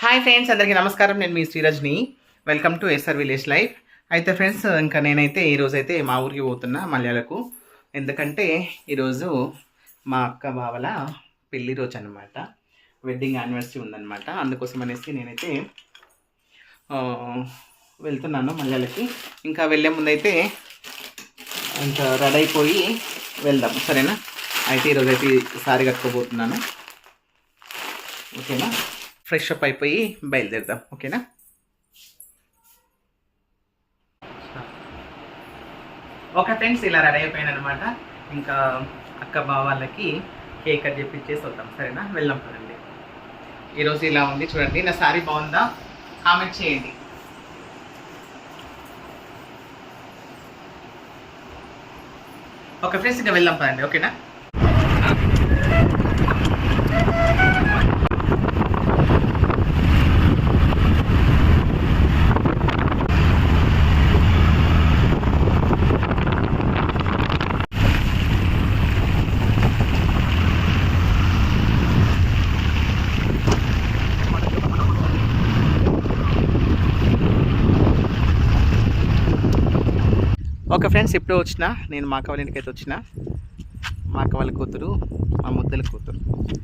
Hi friends అందరికీ నమస్కారం. నేను మీ Srirajni. Welcome to SR village life అయితే ఫ్రెండ్స్ ఇంకా నేనైతే ఈరోజు అయితే మా ఊరికి పోతున్నా మలయాళకు ఎందుకంటే ఈరోజు మా అక్క బావల పెళ్ళి రోజు అనమాట వెడ్డింగ్ యానివర్సరీ ఉందన్నమాట. అందుకోసం అనేసి నేనైతే వెళ్తున్నాను మలయాళకి ఇంకా వెళ్ళే ముందైతే ఇంకా రెడీ అయిపోయి వెళ్దాం. సరేనా? అయితే ఈరోజు అయితే సారీ కట్టుకోబోతున్నాను. ఓకేనా? ఫ్రెష్ అప్ అయిపోయి బయలుదేరుదాం ఓకేనా? ఓకే ఫ్రెండ్స్ ఇలా రెడీ అయిపోయాను అనమాట ఇంకా అక్క బావ వాళ్ళకి కేక్ కట్ చెప్పించేసి వద్దాం సరేనా? వెళ్దాం పదండి. ఈరోజు ఇలా ఉంది చూడండి. నా సారీ బాగుందా? కామెంట్ చేయండి. ఓకే ఫ్రెండ్స్ ఇంకా వెళ్దాం పదండి ఓకేనా? ఓకే ఫ్రెండ్స్ ఇప్పుడు వచ్చిన. నేను మా అక్క వాళ్ళ ఇంటికి అయితే వచ్చిన. మా అక్క వాళ్ళ కూతురు మా ముద్దల కూతురు.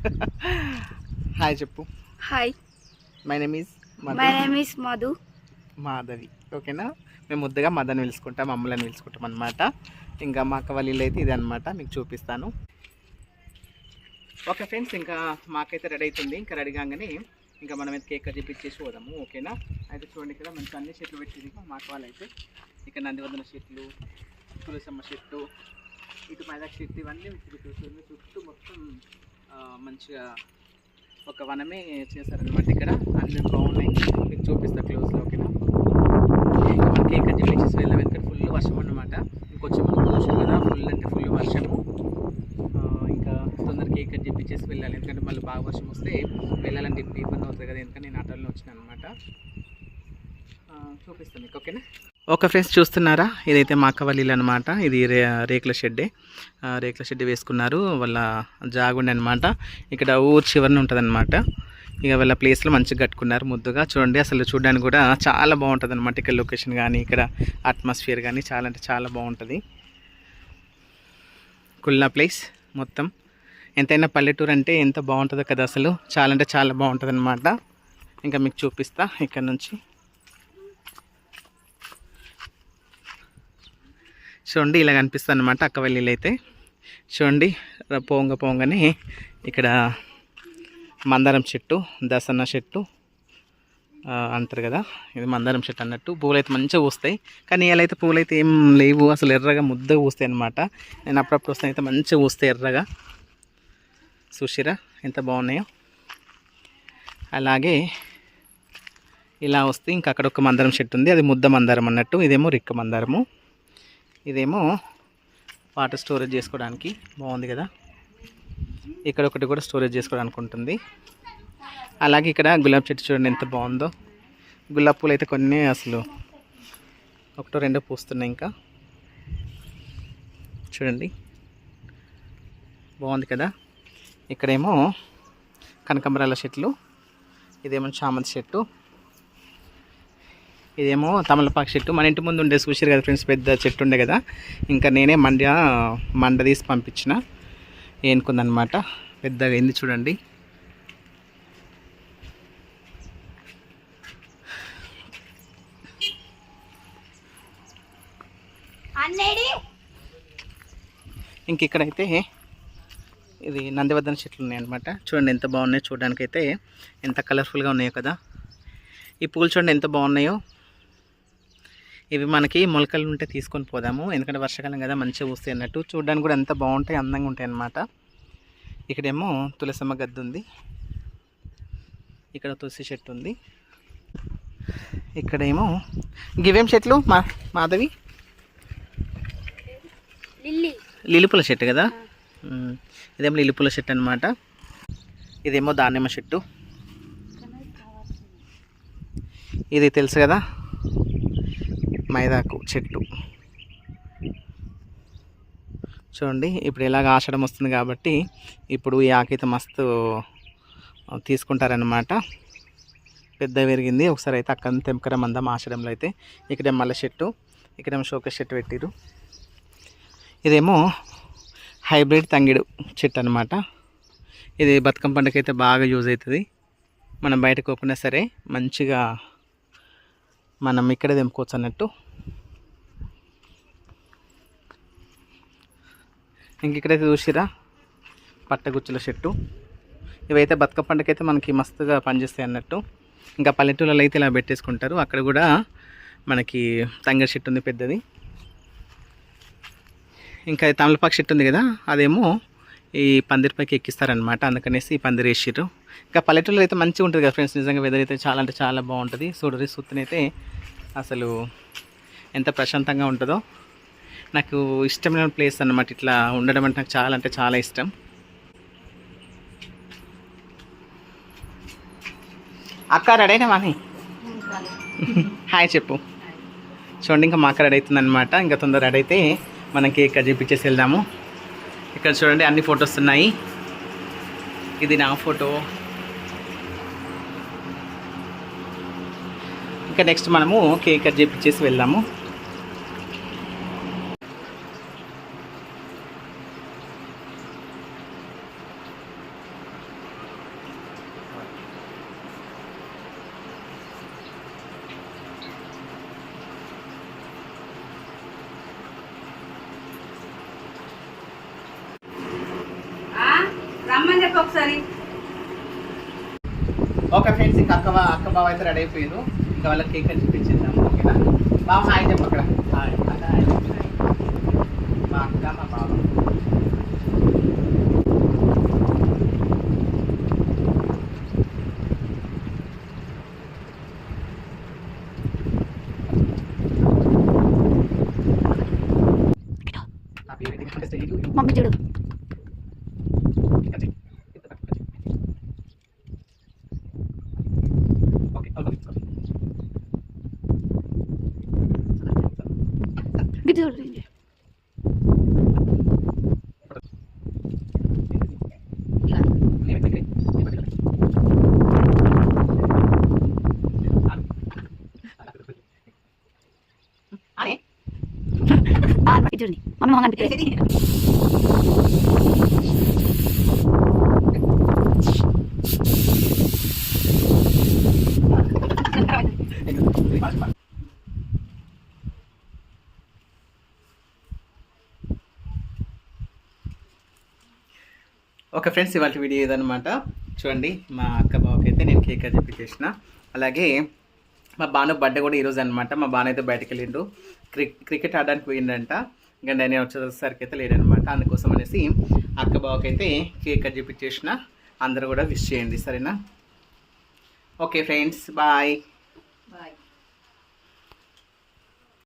హాయ్ చెప్పు. Hi my name is my name is Madhu Madhavi. ఓకేనా? మేము ముద్దగా మదన్ పిలుచుకుంటాం అమ్మలని పిలుచుకుంటాం అనమాట ఇంకా మా అక్క వాళ్ళ ఇల్లు అయితే ఇది అనమాట మీకు చూపిస్తాను. ఓకే ఫ్రెండ్స్ ఇంకా మాకైతే రెడీ అవుతుంది. ఇంకా రెడీ కాగానే ఇంకా మనం అయితే కేక్ తెప్పించేసి పోదాము ఓకేనా? అయితే చూడండి ఇక్కడ మంచి అన్ని చెట్లు పెట్టింది మాకు వాళ్ళైతే ఇక్కడ నందివర్ధన చెట్లు తులసమ్మ చెట్టు ఇటు మైదాక్ చెట్టు ఇవన్నీ చూస్తుంది చుట్టూ మొత్తం మంచిగా ఒక వనమే చేశారనమాట ఇక్కడ. అన్ని బాగున్నాయి. మీకు చూపిస్తా క్లోజ్లో ఓకేనా? కేక్ కట్ చెప్పేసి వెళ్ళాం ఎందుకంటే ఫుల్ వర్షం అనమాట ఇంకొంచెం ముందు చూసాం కదా ఫుల్ అంటే ఫుల్ వర్షము. ఇక్కడ చెప్పించేసి వెళ్ళాలి. ఎందుకంటే మళ్ళీ బాగా వర్షం వస్తే వెళ్ళాలంటే చెప్పి ఇబ్బంది అవుతుంది కదా ఎందుకంటే నేను ఆటోలో వచ్చినాను అనమాట చూపిస్తాను మీకు ఓకేనా? ఓకే ఫ్రెండ్స్ చూస్తున్నారా? ఇదైతే మా అక్క వాళ్ళ అనమాట ఇది రే రేకుల షెడ్డే. రేకుల షెడ్ వేసుకున్నారు వాళ్ళ జాగుండి అనమాట ఇక్కడ ఊరు చివరిన ఉంటుంది అనమాట ఇక వాళ్ళ ప్లేస్లో మంచిగా కట్టుకున్నారు ముద్దుగా. చూడండి అసలు చూడడానికి కూడా చాలా బాగుంటుంది అనమాట ఇక్కడ లొకేషన్ కానీ ఇక్కడ అట్మాస్ఫియర్ కానీ చాలా అంటే చాలా బాగుంటుంది. కుల్లా ప్లేస్ మొత్తం. ఎంతైనా పల్లెటూరు అంటే ఎంత బాగుంటుందో కదా అసలు. చాలా అంటే చాలా బాగుంటుంది అనమాట ఇంకా మీకు చూపిస్తా ఇక్కడ నుంచి. చూడండి ఇలా కనిపిస్తుంది అనమాట అక్క అయితే చూడండి పోంగ పోంగని ఇక్కడ మందారం చెట్టు దసన్న చెట్టు అంటారు కదా ఇది మందారం చెట్టు అన్నట్టు. పూలు అయితే మంచిగా పూస్తాయి. కానీ ఇలా అయితే పూలు అయితే ఏం లేవు. అసలు ఎర్రగా ముద్దగా పూస్తాయి అనమాట నేను అప్పుడప్పుడు వస్తాను అయితే మంచిగా పూస్తాయి ఎర్రగా. చూసిరా? ఎంత బాగున్నాయో. అలాగే ఇలా వస్తే ఇంకా అక్కడ ఒక మందారం చెట్టు ఉంది. అది ముద్ద మందారం అన్నట్టు ఇదేమో రిక్క మందారము. ఇదేమో వాటర్ స్టోరేజ్ చేసుకోవడానికి బాగుంది కదా. ఇక్కడ ఒకటి కూడా స్టోరేజ్ చేసుకోవడానికి ఉంటుంది. అలాగే ఇక్కడ గులాబీ చెట్టు చూడండి ఎంత బాగుందో. గులాబీ పూలు అయితే కొన్ని అసలు ఒకటో రెండో పూస్తున్నాయి ఇంకా. చూడండి. బాగుంది కదా. ఇక్కడేమో కనకాంబరాల చెట్లు ఇదేమో చామంతి చెట్టు ఇదేమో తమలపాకు చెట్టు. మన ఇంటి ముందు ఉండే చూసారు కదా ఫ్రెండ్స్ పెద్ద చెట్టు ఉండే కదా. ఇంకా నేనే మండ మండ తీసి పంపించిన. ఏనుకుందనమాట పెద్దగా అయింది చూడండి. ఇంక ఇక్కడైతే ఇది నందివర్ధన చెట్లు ఉన్నాయన్నమాట. చూడండి ఎంత బాగున్నాయో చూడడానికి అయితే ఎంత కలర్ఫుల్గా ఉన్నాయో కదా. ఈ పూలు చూడండి ఎంత బాగున్నాయో. ఇవి మనకి మొలకలు ఉంటే తీసుకొని పోదాము. ఎందుకంటే వర్షాకాలం కదా మంచిగా పూస్తాయి అన్నట్టు. చూడడానికి కూడా ఎంత బాగుంటాయి అందంగా ఉంటాయి అన్నమాట. ఇక్కడేమో తులసమ్మ గద్ద ఉంది. ఇక్కడ తులసి చెట్టు ఉంది. ఇక్కడేమో గివేం చెట్లు మా మాధవి? లిల్లీ. లిలిపుల చెట్టు కదా? ఇదేమో లిల్లిపూల చెట్టు అనమాట ఇదేమో దానిమ్మ చెట్టు ఇది తెలుసు కదా? మైదాకు చెట్టు. చూడండి ఇప్పుడు ఇలాగ ఆషడం వస్తుంది కాబట్టి ఇప్పుడు ఈ ఆకైతే మస్తు తీసుకుంటారనమాట పెద్ద పెరిగింది. ఒకసారి అయితే అక్కడ తెంపకరం మందం ఆచడంలో అయితే ఇక్కడ మల్ల చెట్టు ఇక్కడేమో షోకేస్ చెట్టు పెట్టిరు ఇదేమో హైబ్రిడ్ తంగిడు చెట్టు అనమాట ఇది బతుకమ్మ పండుగ అయితే బాగా యూజ్ అవుతుంది మనం బయటకు పోకుండా సరే మంచిగా మనం ఇక్కడే తెంపుకోవచ్చు అన్నట్టు. ఇంక ఇక్కడైతే చూసిరా పట్టగుచ్చుల చెట్టు. ఇవైతే బతుకమ్మ పండుగ మనకి మస్తుగా పనిచేస్తాయి అన్నట్టు. ఇంకా పల్లెటూళ్ళలో అయితే ఇలా పెట్టేసుకుంటారు. అక్కడ కూడా మనకి తంగడి చెట్టు ఉంది పెద్దది. ఇంకా తమలపాకు చెట్టు ఉంది కదా అదేమో ఈ పందిరిపైకి ఎక్కిస్తారనమాట అందుకనేసి ఈ పందిరి వేసిర్రు. ఇంకా పల్లెటూళ్ళలో అయితే మంచిగా ఉంటుంది కదా ఫ్రెండ్స్ నిజంగా వెదర్ అయితే చాలా అంటే చాలా బాగుంటుంది. చూడరి సుత్తనైతే అసలు ఎంత ప్రశాంతంగా ఉంటుందో. నాకు ఇష్టమైన ప్లేస్ అన్నమాట ఇట్లా ఉండడం అంటే నాకు చాలా అంటే చాలా ఇష్టం. అక్క రెడైనా వాణి హాయ్ చెప్పు. చూడండి ఇంకా మా అక్క రెడీ అవుతుంది అనమాట ఇంకా తొందర రెడీ అయితే మనం కేక్ కట్ చేపించేసి వెళ్దాము. ఇక్కడ చూడండి అన్ని ఫొటోస్ ఉన్నాయి. ఇది నా ఫోటో. ఇంకా నెక్స్ట్ మనము కేక్ కట్ చేపించేసి వెళ్దాము. చెప్పి ఒకసారి. ఓకే ఫ్రెండ్స్ ఇంకా అక్క బా- అక్క బావ అయితే రెడీ అయిపోయారు. ఇంకా వాళ్ళకి కేక్ కట్ చూపించేద్దాము ఓకేనా? బావ హాయ్ చెప్పు అక్కడ. హాయ్. మా అక్క మా బావ. you. మమ్మీ చూడు. గిట్టు చూడు ఇటు చూడండి మమ్మీ మొహం కనిపించలేదు ఓకే ఫ్రెండ్స్ ఇవాళ వీడియో ఇదనమాట చూడండి మా అక్క బావకి అయితే నేను కేక్ అని చెప్పి చేసిన అలాగే మా బాను బర్త్డే కూడా ఈరోజు అనమాట మా బాను అయితే బయటకు వెళ్ళిండు క్రికెట్ ఆడడానికి పోయిండంట. ఇంకా నేను వచ్చేసరికి అయితే లేడనమాట అందుకోసం అనేసి అక్క బావకి అయితే కేక్ అని చెప్పి చేసిన అందరూ కూడా విష్ చేయండి సరేనా? Okay friends bye. బాయ్.